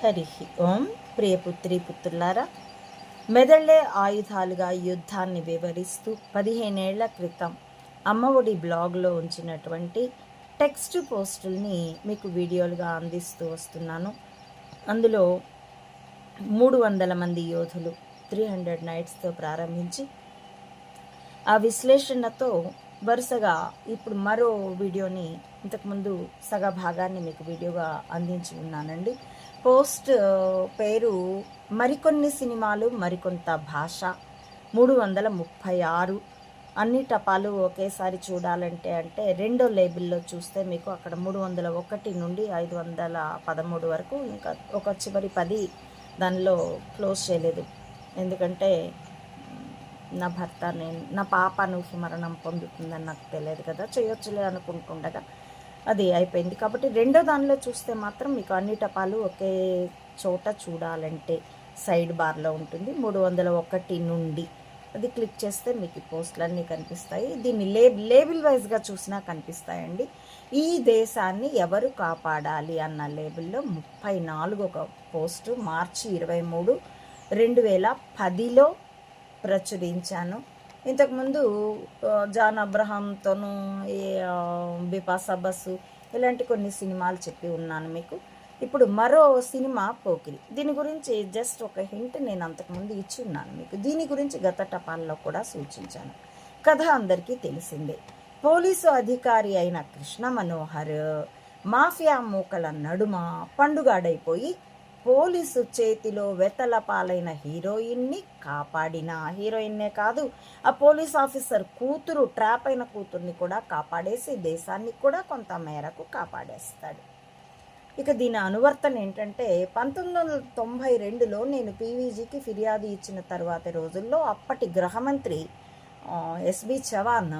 హరి ఓం. ప్రియపుత్రి పుత్రులారా మెదళ్ళే ఆయుధాలుగా యుద్ధాన్ని వివరిస్తూ పదిహేనేళ్ళ క్రితం అమ్మఒడి బ్లాగ్లో ఉంచినటువంటి టెక్స్ట్ పోస్టుల్ని మీకు వీడియోలుగా అందిస్తూ వస్తున్నాను. అందులో మూడు వందల మంది యోధులు త్రీ హండ్రెడ్ నైట్స్తో ప్రారంభించి ఆ విశ్లేషణతో వరుసగా ఇప్పుడు మరో వీడియోని ఇంతకుముందు సగ భాగాన్ని మీకు వీడియోగా అందించి ఉన్నానండి. పోస్ట్ పేరు మరికొన్ని సినిమాలు మరికొంత భాష. మూడు వందల ముప్పై ఆరు. అన్ని టపాలు ఒకేసారి చూడాలంటే అంటే రెండో లేబుల్లో చూస్తే మీకు అక్కడ మూడు వందల ఒకటి నుండి ఐదు వందల పదమూడు వరకు ఇంకా ఒక చివరి పది దానిలో క్లోజ్ చేయలేదు. ఎందుకంటే నా భర్త నేను నా పాప నువ్వు మరణం పొందుతుందని నాకు తెలియదు కదా. చేయొచ్చులే అనుకుంటుండగా అది అయిపోయింది. కాబట్టి రెండో దానిలో చూస్తే మాత్రం మీకు అన్ని టపాలు ఒకే చోట చూడాలంటే సైడ్ బార్లో ఉంటుంది. మూడు వందల ఒకటి నుండి అది క్లిక్ చేస్తే మీకు ఈ కనిపిస్తాయి. దీన్ని లే లేబుల్ వైజ్గా చూసినా కనిపిస్తాయండి. ఈ దేశాన్ని ఎవరు కాపాడాలి అన్న లేబుల్లో ముప్పై నాలుగు ఒక పోస్టు మార్చి ఇరవై మూడు రెండు వేల పదిలో ప్రచురించాను. ఇంతకుముందు జాన్ అబ్రహాంతోనూ ఈ బిపాసా బస్సు ఇలాంటి కొన్ని సినిమాలు చెప్పి ఉన్నాను మీకు. ఇప్పుడు మరో సినిమా పోకిరి. దీని గురించి జస్ట్ ఒక హింట్ నేను అంతకుముందు ఇచ్చి ఉన్నాను మీకు. దీని గురించి గత టపాల్లో కూడా సూచించాను. కథ అందరికీ తెలిసిందే. పోలీసు అధికారి అయిన కృష్ణ మనోహర్ మాఫియా మూకల నడుమ పండుగాడైపోయి పోలీసు చేతిలో వెతల పాలైన హీరోయిన్ని కాపాడిన హీరోయిన్నే కాదు ఆ పోలీస్ ఆఫీసర్ కూతురు ట్రాప్ అయిన కూతుర్ని కూడా కాపాడేసి దేశాన్ని కూడా కొంత మేరకు కాపాడేస్తాడు. ఇక దీని అనువర్తన ఏంటంటే పంతొమ్మిది వందల తొంభై రెండులో నేను పీవీజీకి ఫిర్యాదు ఇచ్చిన తర్వాతి రోజుల్లో అప్పటి గృహమంత్రి ఎస్బి చవాన్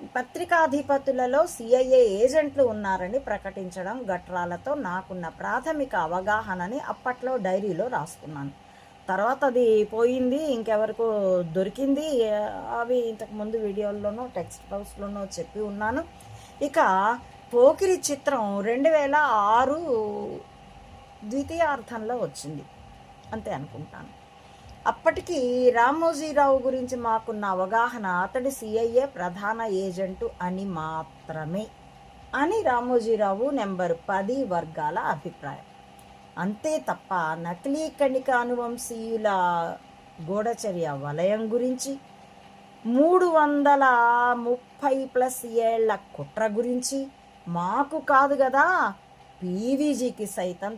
పత్రికాధిపతులలో సిఐఏ ఏజెంట్లు ఉన్నారని ప్రకటించడం గట్రాలతో నాకున్న ప్రాథమిక అవగాహనని అప్పట్లో డైరీలో రాసుకున్నాను. తర్వాత అది పోయింది ఇంకెవరికో దొరికింది. అవి ఇంతకు ముందు వీడియోల్లోనూ టెక్స్ట్ బాక్స్లోనూ చెప్పి ఉన్నాను. ఇక పోకిరి చిత్రం రెండు వేల ఆరు ద్వితీయార్థంలో వచ్చింది. అంతే అనుకుంటాను. అప్పటికి రామోజీరావు గురించి మాకున్న అవగాహన అతడి సిఐఏ ప్రధాన ఏజెంటు అని మాత్రమే అని రామోజీరావు నెంబర్ పది వర్గాల అభిప్రాయం. అంతే తప్ప నకిలీ కణిక అనువంశీయుల గూఢచర్య వలయం గురించి మూడు వందల ముప్పై ప్లస్ ఏళ్ళ కుట్ర గురించి మాకు కాదు కదా పీవీజీకి సైతం